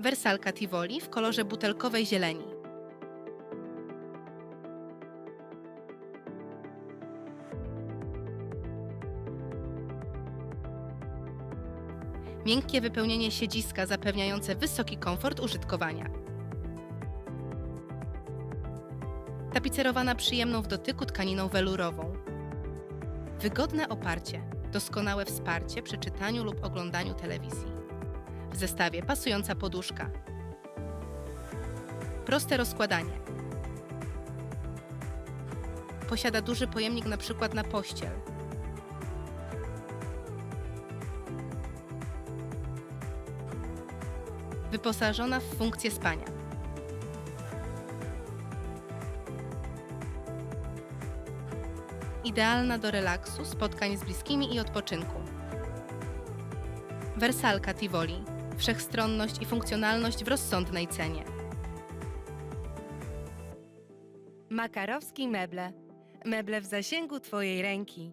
Wersalka Tivoli w kolorze butelkowej zieleni. Miękkie wypełnienie siedziska zapewniające wysoki komfort użytkowania. Tapicerowana przyjemną w dotyku tkaniną welurową. Wygodne oparcie, doskonałe wsparcie przy czytaniu lub oglądaniu telewizji. W zestawie pasująca poduszka. Proste rozkładanie. Posiada duży pojemnik na przykład na pościel. Wyposażona w funkcję spania. Idealna do relaksu, spotkań z bliskimi i odpoczynku. Wersalka Tivoli. Wszechstronność i funkcjonalność w rozsądnej cenie. Makarowski Meble. Meble w zasięgu Twojej ręki.